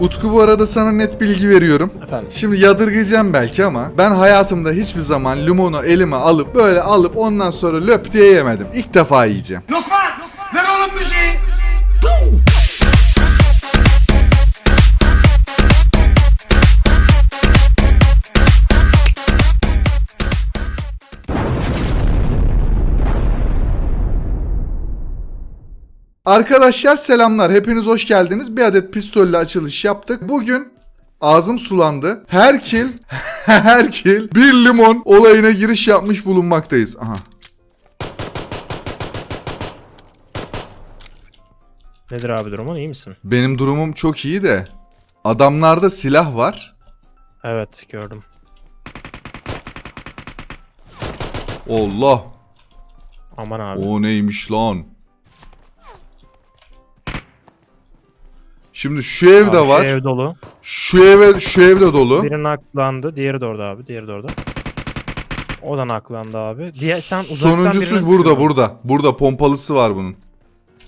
Utku bu arada sana net bilgi veriyorum. Efendim. Şimdi yadırgayacağım belki ama ben hayatımda hiçbir zaman limonu elime alıp böyle alıp ondan sonra löp diye yemedim. İlk defa yiyeceğim. Lokman Arkadaşlar selamlar. Hepiniz hoş geldiniz. Bir adet pistolle açılış yaptık. Bugün ağzım sulandı. Her kill, her kill bir limon olayına giriş yapmış bulunmaktayız. Aha. Nedir abi durumun iyi misin? Benim durumum çok iyi de adamlarda silah var. Evet gördüm. Allah. Aman abi. O neymiş lan? Şimdi şu ev de var. Şu ev dolu. Şu eve şu ev de dolu. Biri naklandı. Diğeri de orada abi. Diğeri de orada. O da naklandı abi. Diğer sen uzaktan Sonuncusu burada sıkıyordun. burada. Burada pompalısı var bunun.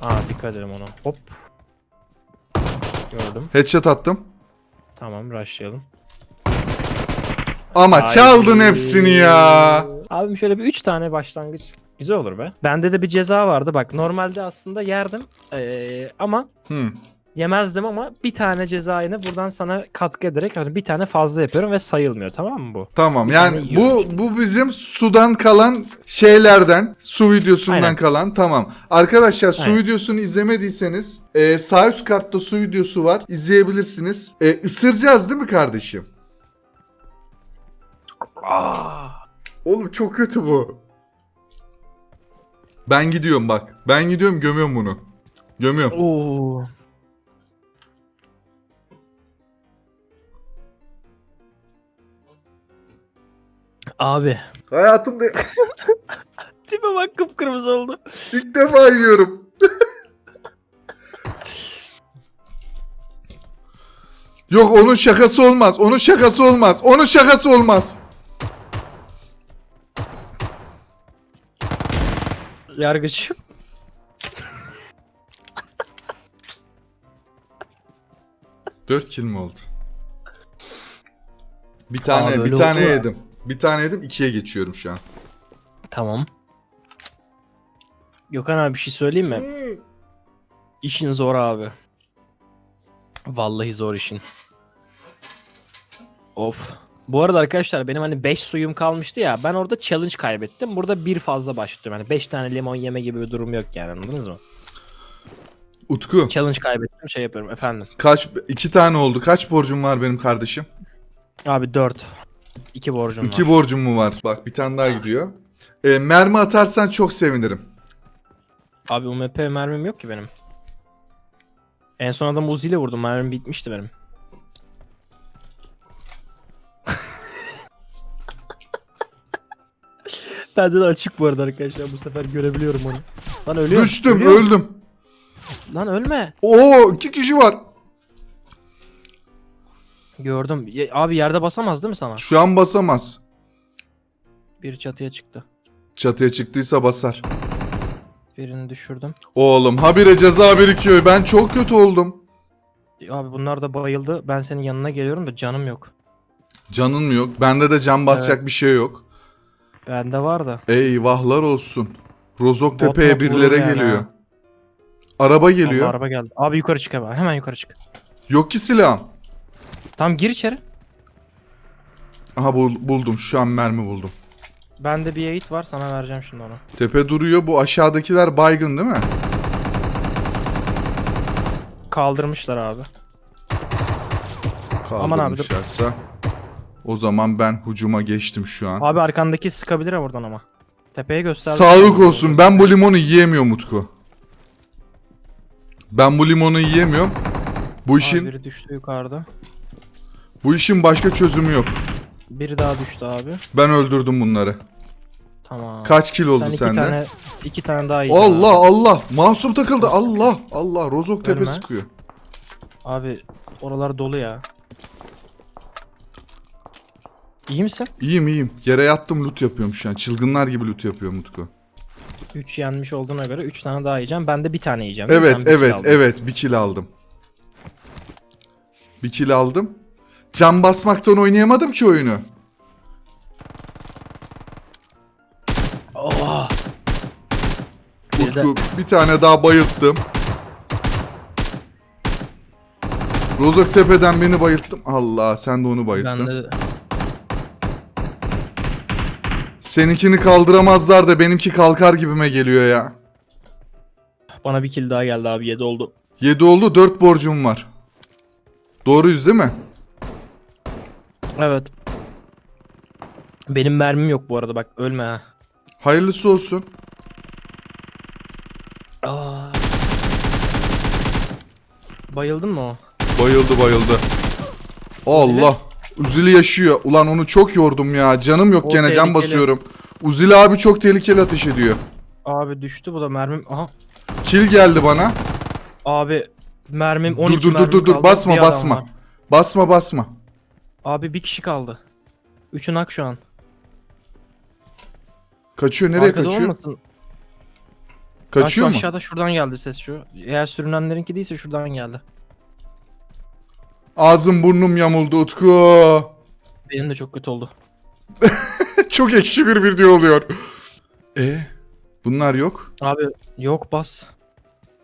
Aa dikkat edelim ona. Hop. Gördüm. Headshot attım. Tamam rushlayalım. Ama Ay. çaldın hepsini ya. Abim şöyle bir 3 tane başlangıç güzel olur be. Bende de bir ceza vardı bak. Normalde aslında yerdim. Ee, ama Hı. Yemezdim ama bir tane cezayını buradan sana katkı ederek hani bir tane fazla yapıyorum ve sayılmıyor tamam mı bu? Tamam Bir yani bu yiyorum. bu bizim sudan kalan şeylerden su videosundan Aynen. kalan tamam. Arkadaşlar su Aynen. videosunu izlemediyseniz e, sağ üst kartta su videosu var izleyebilirsiniz. E, ısıracağız değil mi kardeşim? Aa. Oğlum çok kötü bu. Ben gidiyorum bak. Ben gidiyorum gömüyorum bunu. Gömüyorum. Oo. Abi. Hayatımda Tipe bak kıpkırmızı oldu. ilk defa yiyorum. Yok onun şakası olmaz. Onun şakası olmaz. Onun şakası olmaz. Yargıç. Dört kill mi oldu? Bir tane, böyle bir tane ya. yedim. Bir tane yedim, ikiye geçiyorum şu an. Tamam. Gökhan abi bir şey söyleyeyim mi? İşin zor abi. Vallahi zor işin. Of. Bu arada arkadaşlar benim hani 5 suyum kalmıştı ya. Ben orada challenge kaybettim. Burada bir fazla başlatıyorum. Yani 5 tane limon yeme gibi bir durum yok yani anladınız mı? Utku, Challenge kaybettim şey yapıyorum efendim. kaç iki tane oldu. Kaç borcum var benim kardeşim? Abi 4. 2 borcum İki var. borcum mu var? Bak bir tane daha gidiyor. E, mermi atarsan çok sevinirim. Abi UMP mermim yok ki benim. En son adam Uzi ile vurdum. Mermim bitmişti benim. Bende de açık bu arada arkadaşlar. Bu sefer görebiliyorum onu. Lan ölüyorum. Düştüm, ölüyorum. öldüm. Lan ölme. Oo, iki kişi var. Gördüm. Ye- abi yerde basamaz değil mi sana? Şu an basamaz. Bir çatıya çıktı. Çatıya çıktıysa basar. Birini düşürdüm. Oğlum habire ceza birikiyor. Ben çok kötü oldum. Abi bunlar da bayıldı. Ben senin yanına geliyorum da canım yok. Canın mı yok? Bende de can basacak bir şey yok. Bende var da. Eyvahlar olsun. Rozok Bot Tepe'ye birileri vurur yani geliyor. ha. Araba geliyor. Allah, araba geldi. Abi yukarı çık hemen. Hemen yukarı çık. Yok ki silahım. Tamam gir içeri. Aha bul- buldum. Şu an mermi buldum. Bende bir eğit var sana vereceğim şimdi onu. Tepe duruyor. Bu aşağıdakiler baygın değil mi? Kaldırmışlar abi. Aman abi, dur. Kaldırmışlarsa. O zaman ben hucuma geçtim şu an. Abi arkandaki sıkabilir ha buradan ama. Tepeye göster. Sağlık olsun. Ben bu limonu yiyemiyorum Utku. Ben bu limonu yiyemiyorum. Bu Abi işin biri düştü yukarıda. Bu işin başka çözümü yok. Biri daha düştü abi. Ben öldürdüm bunları. Tamam. Kaç kil oldu Sen iki sende? tane, iki tane daha yedin Allah Abi. Allah. Masum takıldı. Allah Allah. Rozok tepe Ölme. sıkıyor. abi oralar dolu ya. İyi misin? İyiyim iyiyim. Yere yattım loot yapıyorum şu an. Çılgınlar gibi loot yapıyorum Utku. 3 yenmiş olduğuna göre 3 tane daha yiyeceğim. Ben de bir tane yiyeceğim. Evet Sen evet evet bir kill aldım. Bir kill aldım. Can basmaktan oynayamadım ki oyunu. Oh. Utku bir tane daha bayılttım. Rozok Tepe'den beni bayılttım. Allah sen de onu bayılttın. Ben de Seninkini kaldıramazlar da benimki kalkar gibime geliyor ya. bana bir kill daha geldi abi 7 oldu. 7 oldu 4 borcum var. Doğruyuz değil mi? Evet. Benim mermim yok bu arada bak ölme ha. Hayırlısı olsun. Aa. Bayıldın mı o? Bayıldı bayıldı. Allah. Uzili yaşıyor. Ulan onu çok yordum ya. Canım yok O gene can tehlikeli. basıyorum. Uzili abi çok tehlikeli ateş ediyor. Abi düştü bu da mermim. Aha. Kill geldi bana. Abi mermim 12 Dur dur dur mermim dur dur kaldı. basma Bir adam basma. var. Basma basma. Abi bir kişi kaldı. Üçün ak şu an. Kaçıyor nereye Arkada kaçıyor? olmasın. Ha, Kaçıyor şu mu? aşağıda şuradan geldi ses şu. Eğer sürünenlerinki değilse şuradan geldi. Ağzım burnum yamuldu Utku. Benim de çok kötü oldu. çok ekşi bir video oluyor. E bunlar yok. Abi yok bas.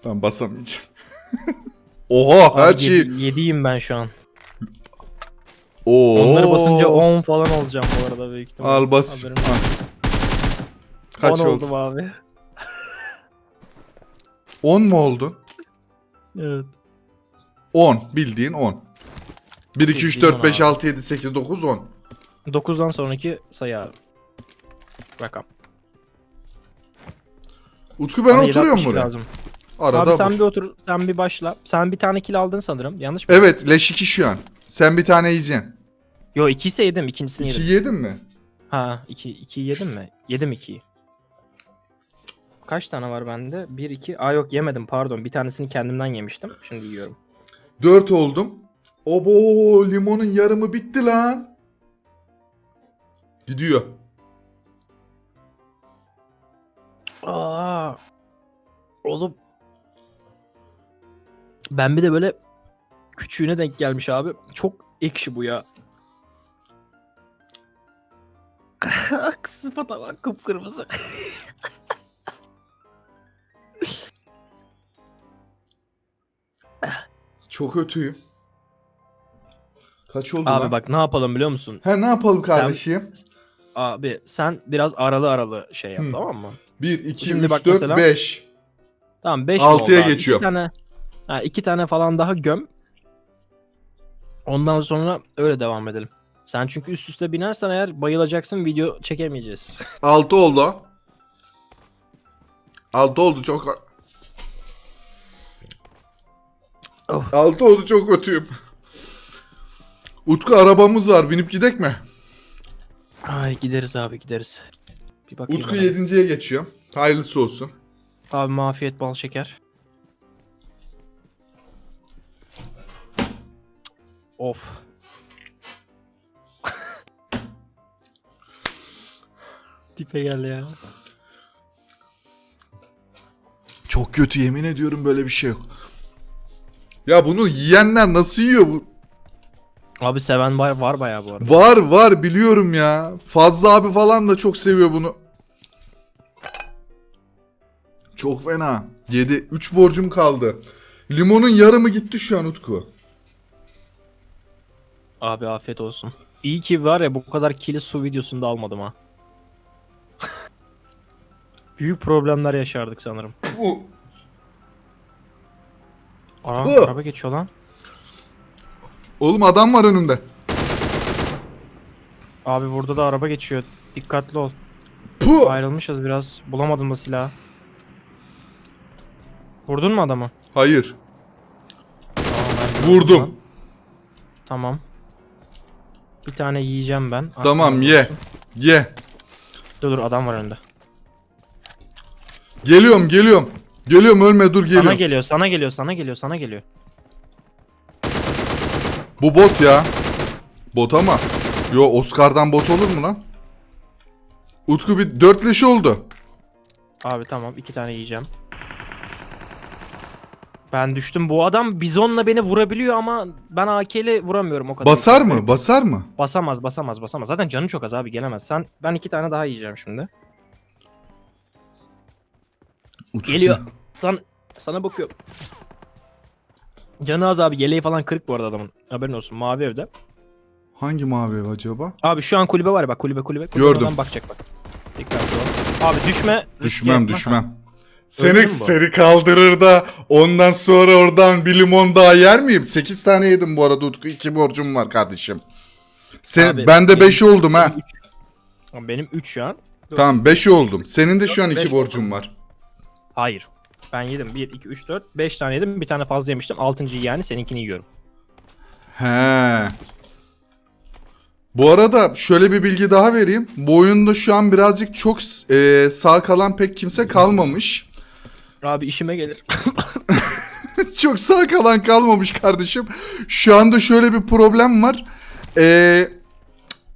Ben basamayacağım. Oha her Abi şey. yedi- yediyim ben şu an. Oo. Onları basınca 10 falan olacağım bu arada büyük ihtimalle. Al bas. Al. Kaç 10 oldu? oldum abi. 10 mu oldu? Evet. 10 bildiğin 10. 1 2 3 Bildiğin 4 5 on 6 7 8 9 10. 9'dan sonraki sayı abi. Rakam. Utku ben Bana oturuyorum 7.62 buraya. Lazım. Arada abi sen bak. bir otur, sen bir başla. Sen bir tane kill aldın sanırım. Yanlış mı? Evet leş 2 şu an. Sen bir tane yiyeceksin. Yo 2 ise yedim. ikincisini 2 yedim. yedin mi? Ha 2 2 yedim mi? Yedim 2'yi. Kaç tane var bende? 1 2. Aa yok yemedim pardon. Bir tanesini kendimden yemiştim. Şimdi yiyorum. 4 oldum. Obo limonun yarımı bitti lan. Gidiyor. Aa. Oğlum. Ben bir de böyle küçüğüne denk gelmiş abi. Çok ekşi bu ya. Sıfata bak kıpkırmızı. Çok kötüyüm. Kaç oldu Abi lan? bak ne yapalım biliyor musun? He ne yapalım kardeşim? Abi sen biraz aralı aralı şey yap Hı. tamam mı? 1 2 Şimdi 3 bak 4 mesela- 5. Tamam 5 Altıya geçiyorum. İki tane, ha, iki tane falan daha göm. Ondan sonra öyle devam edelim. Sen çünkü üst üste binersen eğer bayılacaksın video çekemeyeceğiz. 6 oldu. 6 oldu çok. Of. 6 oldu çok kötüyüm. Utku arabamız var binip gidek mi? Ay gideriz abi gideriz. Bir bakayım. Utku hemen. 7.ye geçiyor. Hayırlısı olsun. Abi mafiyet bal şeker. Of. Tipe gel ya. Çok kötü yemin ediyorum böyle bir şey yok. Ya bunu yiyenler nasıl yiyor bu? Abi seven var, var bayağı bu arada. Var var biliyorum ya. Fazla abi falan da çok seviyor bunu. Çok fena. 7 3 borcum kaldı. Limonun yarımı gitti şu an Utku. Abi afiyet olsun. İyi ki var ya bu kadar kili su videosunda almadım ha. Büyük problemler yaşardık sanırım. Bu Ara, Hı. araba geçiyor lan. Oğlum adam var önümde. Abi burada da araba geçiyor. Dikkatli ol. Puh. Ayrılmışız biraz. Bulamadım da silahı. Vurdun mu adamı? Hayır. Tamam, ben de Vurdum. lan. Tamam. Bir tane yiyeceğim ben. Tamam ye. olsun. Ye. Dur dur adam var önünde. Geliyorum geliyorum. Geliyorum ölme dur Sana geliyorum. geliyor, sana geliyor, sana geliyor, sana geliyor. Bu bot ya. Bot ama. Yo Oscar'dan bot olur mu lan? Utku bir dörtleşi oldu. Abi tamam iki tane yiyeceğim. Ben düştüm. Bu adam bizonla beni vurabiliyor ama ben AK ile vuramıyorum o kadar. Basar mı? Basar mı? Basamaz, basamaz, basamaz. Zaten canı çok az abi gelemez. Sen ben iki tane daha yiyeceğim şimdi. Utku Geliyor. sen- Sana, sana bakıyorum. Canı az abi. Yeleği falan kırık bu arada adamın. Haberin olsun. Mavi evde. Hangi mavi ev acaba? Abi şu an kulübe var ya bak kulübe kulübe. kulübe Gördüm. bakacak bak. Dikkatli ol. Abi düşme. Düşmem düşmem. Seni seni kaldırır da ondan sonra oradan bir limon daha yer miyim? 8 tane yedim bu arada Utku. 2 borcum var kardeşim. Sen, Abi, ben de benim- 5 oldum ha. Benim üç. Tamam, Benim 3 şu an. Tamam 5 oldum. Senin de şu an Beş 2 borcun var. Hayır. Ben yedim. 1, 2, 3, 4, 5 tane yedim. Bir tane fazla yemiştim. 6. yani seninkini yiyorum. He. Bu arada şöyle bir bilgi daha vereyim. Bu oyunda şu an birazcık çok e, sağ kalan pek kimse kalmamış. Abi işime gelir. çok sağ kalan kalmamış kardeşim. Şu anda şöyle bir problem var. Ee,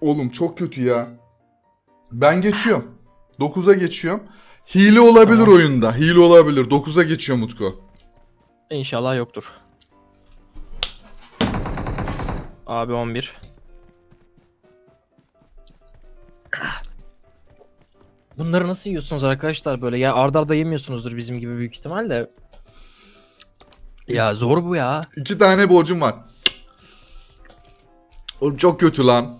oğlum çok kötü ya. Ben geçiyorum. 9'a geçiyorum. Hile olabilir Tamam. oyunda. Hile olabilir. 9'a geçiyor Mutku. İnşallah yoktur. Abi 11. Bunları nasıl yiyorsunuz arkadaşlar böyle? Ya ardarda arda yemiyorsunuzdur bizim gibi büyük ihtimalle. Ya zor bu ya. İki tane borcum var. Oğlum çok kötü lan.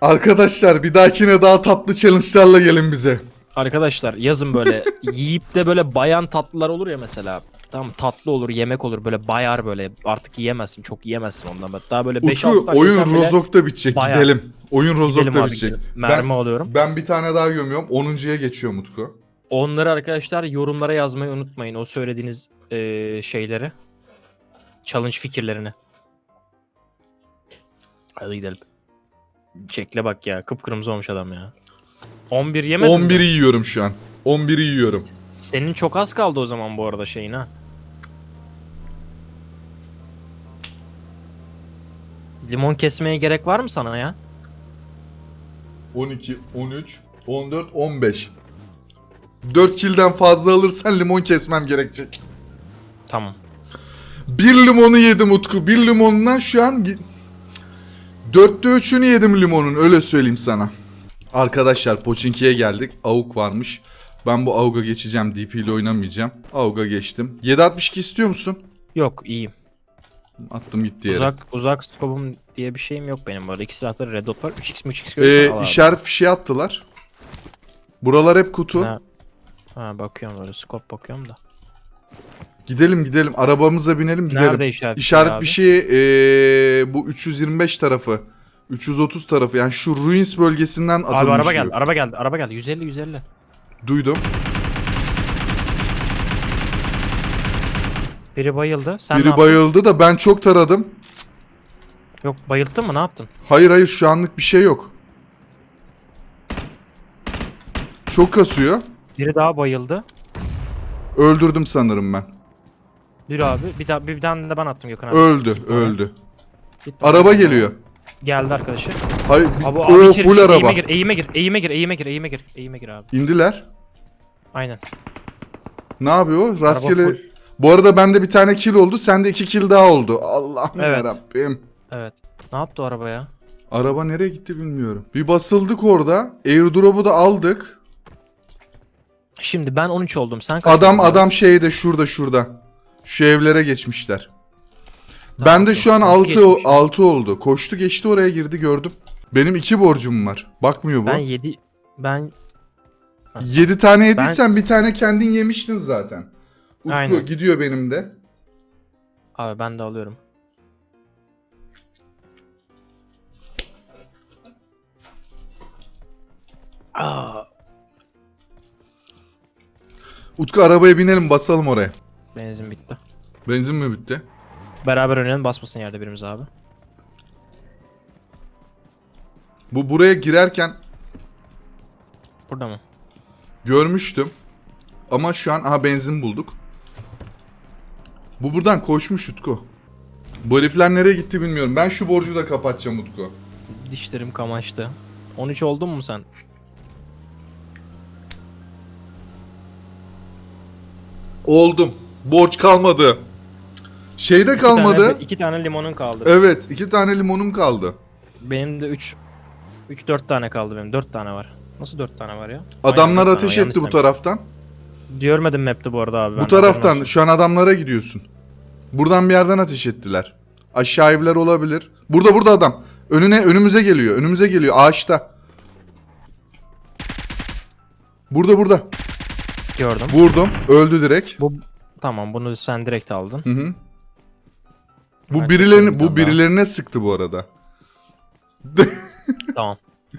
Arkadaşlar bir dahakine daha tatlı challenge'larla gelin bize. Arkadaşlar yazın böyle yiyip de böyle bayan tatlılar olur ya mesela. Tamam tatlı olur, yemek olur böyle bayar böyle artık yiyemezsin, çok yiyemezsin ondan. Daha böyle 5-6 Utku tane oyun Rozok'ta bitecek. bayağı. Gidelim. Oyun Rozok'ta abi, bitecek. gidelim. Mermi Ben, alıyorum. ben bir tane daha gömüyorum. 10.ya geçiyor Mutku. Onları arkadaşlar yorumlara yazmayı unutmayın. O söylediğiniz eee, şeyleri. Challenge fikirlerini. Hadi gidelim. Çekle bak ya. Kıpkırmızı olmuş adam ya. 11 yemedin mi? 11'i yiyorum şu an. 11'i yiyorum. Senin çok az kaldı o zaman bu arada şeyin ha. Limon kesmeye gerek var mı sana ya? 12, 13, 14, 15. 4 kilden fazla alırsan limon kesmem gerekecek. Tamam. Bir limonu yedim Utku. Bir limonundan şu an... Dörtte üçünü yedim limonun öyle söyleyeyim sana. Arkadaşlar Poçinki'ye geldik. Avuk varmış. Ben bu Avuk'a geçeceğim. DP ile oynamayacağım. Avuk'a geçtim. 762 istiyor musun? Yok iyiyim. Attım gitti yere. Uzak uzak skobum diye bir şeyim yok benim bu arada. İki silahları red dot var. 3x 3x Ee, görürsen al abi. işaret fişeği attılar. Buralar hep kutu. Ha. ha bakıyorum böyle skop bakıyorum da. Gidelim gidelim. Arabamıza binelim gidelim. Nerede işaret? İşaret abi? fişeği ee, bu 325 tarafı. 330 tarafı. Yani şu Ruins bölgesinden atılmış. Abi araba geldi, araba geldi, araba geldi. 150 150. Duydum. Biri bayıldı. Sen ne Biri yaptın? bayıldı da ben çok taradım. Yok bayılttın mı? Ne yaptın? Hayır hayır şu anlık bir şey yok. Çok kasıyor. Biri daha bayıldı. Öldürdüm sanırım ben. Bir abi. Bir daha bir, tane de ben attım Gökhan abi. Öldü, öldü. Git bana. Araba geliyor. Geldi arkadaşı. Hayır, Abi, o içeri full gir, araba. Eğime gir, eğime gir, eğime gir, eğime gir, eğime gir, eğime gir abi. İndiler. Aynen. Ne yapıyor? Rastgele. full. Bu arada bende bir tane kill oldu. Sende iki kill daha oldu. Allah'ım Evet. yarabbim. Evet. Ne yaptı o araba ya? Araba nereye gitti bilmiyorum. Bir basıldık orada. Airdrop'u da aldık. Şimdi ben 13 oldum. Sen kaç Adam oldun adam şeyde şurada şurada. Şu evlere geçmişler. Ben de şu an Nasıl 6 geçmiş? 6 oldu. Koştu geçti oraya girdi gördüm. Benim 2 borcum var. Bakmıyor bu. Ben 7 ben 7 tane yediysen bir tane kendin yemiştin zaten. Utku Aynen. gidiyor benim de. abi ben de alıyorum. Aa, Utku arabaya binelim basalım oraya. benzin bitti. Benzin mi bitti? Beraber oynayalım basmasın yerde birimiz abi. Bu buraya girerken Burada mı? görmüştüm. Ama şu an aha benzin bulduk. Bu buradan koşmuş Utku. Bu herifler nereye gitti bilmiyorum. Ben şu borcu da kapatacağım Utku. Dişlerim kamaştı. 13 oldun mu sen? Oldum. Borç kalmadı. Şeyde İki kalmadı. Tane, iki tane limonun kaldı. Evet iki tane limonum kaldı. Benim de 3 3 4 tane kaldı benim. 4 tane var. Nasıl 4 tane var ya? Adamlar Aynen, ateş etti bu taraftan. Görmedim map'te bu arada abi. Bu ben, taraftan şu an adamlara gidiyorsun. Buradan bir yerden ateş ettiler. Aşağı evler olabilir. Burada burada adam. Önüne önümüze geliyor. Önümüze geliyor ağaçta. Burada burada. Gördüm. Vurdum. Öldü direkt. Bu tamam bunu sen direkt aldın. Hı hı. Bu Ben birilerini bu tane daha. birilerine sıktı bu arada. tamam.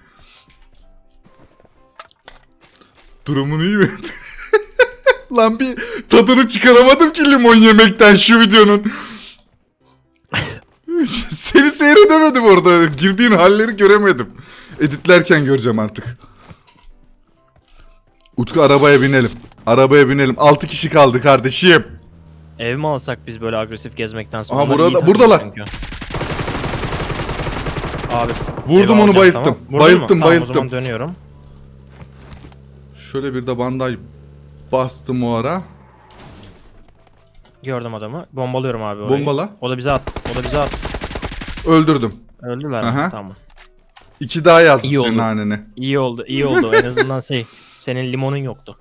Durumun iyi mi? Lan bir tadını çıkaramadım ki limon yemekten şu videonun. Seni seyredemedim orada. Girdiğin halleri göremedim. Editlerken göreceğim artık. Utku arabaya binelim. Arabaya binelim. 6 kişi kaldı kardeşim. Ev mi alsak biz böyle agresif gezmekten sonra? Aha, Onlar burada- buradalar. çünkü. Abi. Vurdum onu alacağım, bayılttım. tamam. Vurdun mu? Bayılttım Tamam, O bayılttım. zaman dönüyorum. Şöyle bir de bandaj bastım o ara. Gördüm adamı. Bombalıyorum abi orayı. Bombala. O da bize at. O da bize at. Öldürdüm. Öldüler Aha. mi? Tamam. İki daha yazdı İyi senin oldu. hanene. İyi oldu. iyi oldu. En azından şey. Senin limonun yoktu.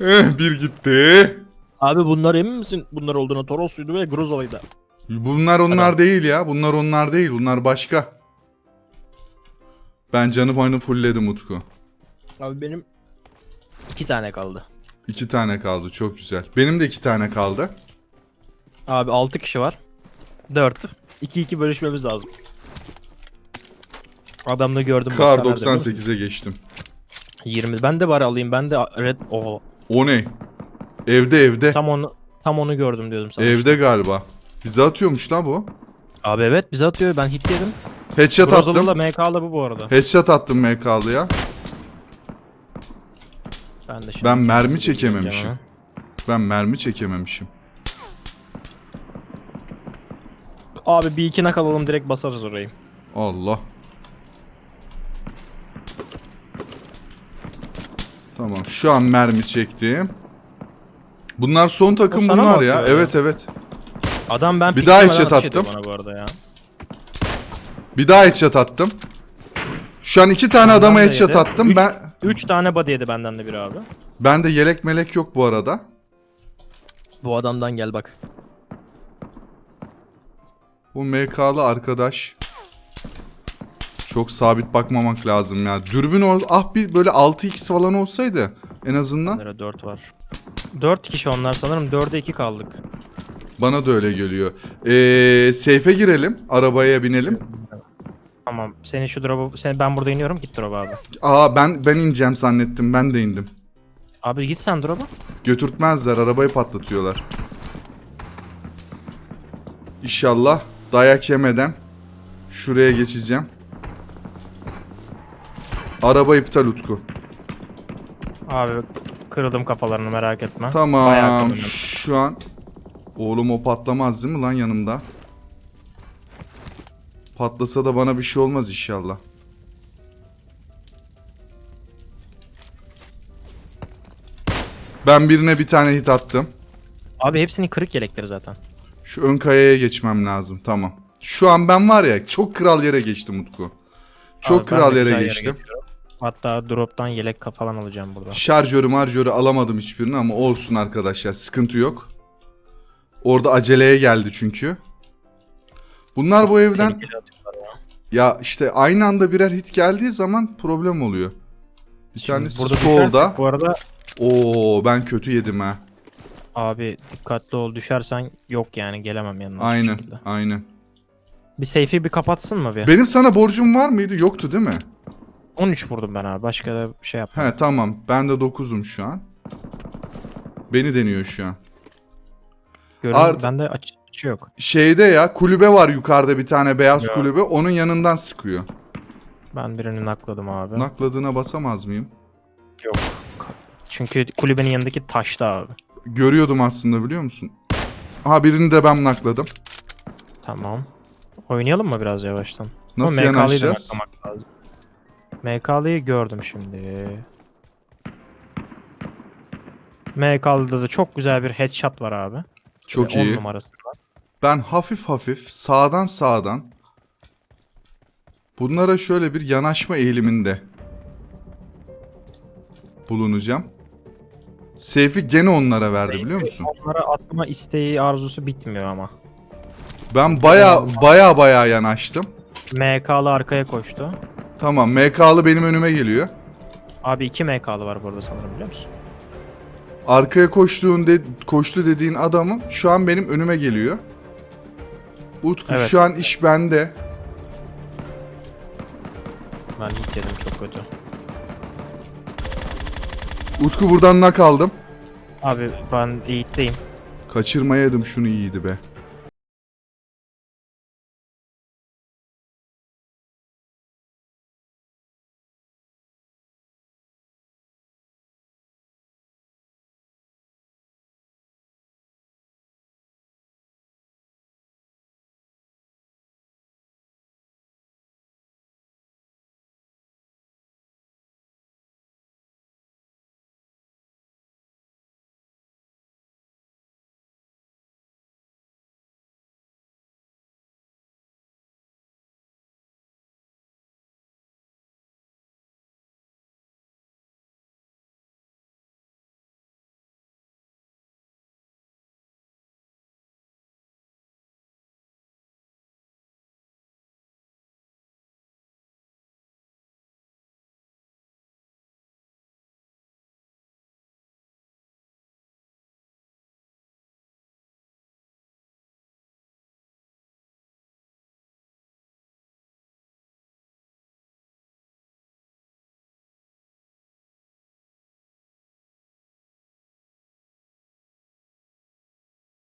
Eh, bir gitti. Abi bunlar emin misin? Bunlar olduğuna Toros'uydu ve Groza'ydı. Bunlar onlar Adam. değil ya. Bunlar onlar değil. Bunlar başka. Ben canım oyunu fullledim Utku. Abi benim iki tane kaldı. İki tane kaldı. Çok güzel. Benim de iki tane kaldı. Abi 6 kişi var. 4. 2-2 bölüşmemiz lazım. Adamda gördüm. Kar bak, nerede biliyor musun? 98'e geçtim. 20. Ben de bari alayım. Ben de red o O ne? Evde evde. tam onu tam onu gördüm diyordum sana. Evde galiba. Bize atıyormuş lan bu. Abi evet bize atıyor. Ben hit yedim. Headshot Grozalı da attım. MK'lı bu bu arada. Headshot attım MK'lıya. Ben de şimdi Ben mermi çekememişim. diyeceğim Ben mermi çekememişim. ha. Abi bir iki nak alalım direkt basarız orayı. Allah. Tamam şu an mermi çektim. Bunlar son takım O sana mı bunlar ya. atıyor ya? Evet evet. Adam ben Bir daha piklemeden headshot ateş ediyor attım. Bana bu arada ya. Bir daha headshot attım. Şu an iki tane Benden adama headshot yedi. attım. Üç- Ben 3 tane body yedi benden de biri abi. ben de yelek melek yok bu arada. Bu adamdan gel bak. Bu MK'lı arkadaş. Çok sabit bakmamak lazım ya. Dürbün ol ah bir böyle 6x falan olsaydı en azından. Nerede 4 var. 4 kişi onlar sanırım 4'e 2 kaldık. Bana da öyle geliyor. Ee, safe'e girelim. Arabaya binelim. Tamam. Seni şu drop'a sen ben burada iniyorum git drop'a abi. Aa ben ben ineceğim zannettim. Ben de indim. Abi git sen drop'a. Götürtmezler. Arabayı patlatıyorlar. İnşallah dayak yemeden şuraya geçeceğim. Araba iptal Utku. Abi kırıldım kafalarını merak etme. Bayağı Tamam. kırıldım. Şu an oğlum o patlamaz değil mi lan yanımda? Patlasa da bana bir şey olmaz inşallah. Ben birine bir tane hit attım. Abi hepsinin kırık yelekleri zaten. Şu ön kayaya geçmem lazım. Tamam. Şu an ben var ya çok kral yere geçtim Utku. Çok Abi kral yere geçtim. geçiyorum. Hatta drop'tan yelek falan alacağım burada. Şarjörü marjörü alamadım hiçbirini ama olsun arkadaşlar. Sıkıntı yok. Orada aceleye geldi çünkü. Bunlar bu evden ya. ya işte aynı anda birer hit geldiği zaman problem oluyor. Bir Şimdi tanesi burada solda. Bu arada Oo ben kötü yedim ha. abi dikkatli ol düşersen yok yani gelemem yanına. Aynen. Aynen. Bir safe'i bir kapatsın mı bir? Benim sana borcum var mıydı? Yoktu değil mi? 13 vurdum ben abi. Başka da bir şey yapmadım. He tamam. Ben de 9'um şu an. Beni deniyor şu an. Görün, Art- bende aç açı yok. Şeyde ya kulübe var yukarıda bir tane beyaz Ya. kulübe. Onun yanından sıkıyor. Ben birini nakladım abi. Nakladığına basamaz mıyım? Çünkü kulübenin yanındaki taşta abi. Görüyordum aslında biliyor musun? Aha birini de ben nakladım. Tamam. Oynayalım mı biraz yavaştan? Nasıl MK'lıyı da yanaşacağız? naklamak lazım. MK'lıyı gördüm şimdi. MK'lıda da çok güzel bir headshot var abi. Çok Böyle on iyi. numarası. Ben hafif hafif sağdan sağdan bunlara şöyle bir yanaşma eğiliminde bulunacağım. Seyfi gene onlara verdi biliyor musun? Onlara atma isteği arzusu bitmiyor ama. Ben baya baya baya yanaştım. MK'lı arkaya koştu. Tamam MK'lı benim önüme geliyor. Abi 2 MK'lı var burada sanırım biliyor musun? Arkaya koştuğun de, koştu dediğin adamım şu an benim önüme geliyor. Utku Evet. şu an iş bende. Ben hit yedim çok kötü. Utku buradan nak aldım. Abi ben eğitteyim. Kaçırmayaydım şunu iyiydi be.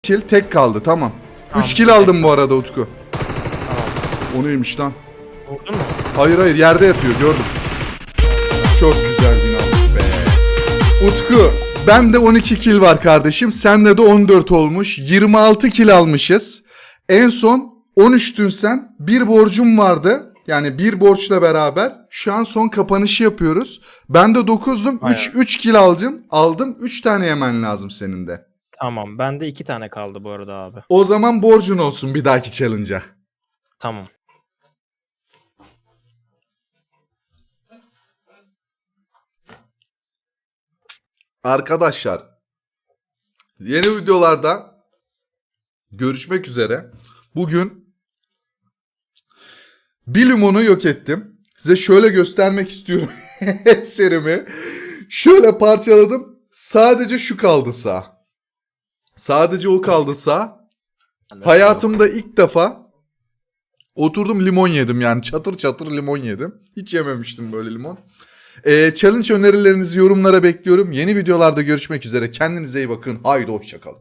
Kill tek kaldı tamam. 3 Tamam, kill tek aldım bu arada Utku. O neymiş lan? Vurdun mu? Hayır hayır yerde yatıyor gördüm. Çok güzel aldık be. Utku bende 12 kill var kardeşim. Sende de 14 olmuş. 26 kill almışız. En son 13'tün sen. Bir borcum vardı. Yani bir borçla beraber şu an son kapanışı yapıyoruz. Ben de 9'dum. 3 3 kill aldım. Aldım. 3 tane yemen lazım senin de. Tamam. Bende 2 tane kaldı bu arada abi. O zaman borcun olsun bir dahaki challenge'a. Tamam. Arkadaşlar yeni videolarda görüşmek üzere. Bugün bir limonu yok ettim. Size şöyle göstermek istiyorum eserimi. Şöyle parçaladım. Sadece şu kaldı sağ. Sadece o kaldı sağ. Hayatımda ilk defa oturdum limon yedim yani çatır çatır limon yedim. Hiç yememiştim böyle limon. Ee, challenge önerilerinizi yorumlara bekliyorum. Yeni videolarda görüşmek üzere. Kendinize iyi bakın. Haydi hoşçakalın.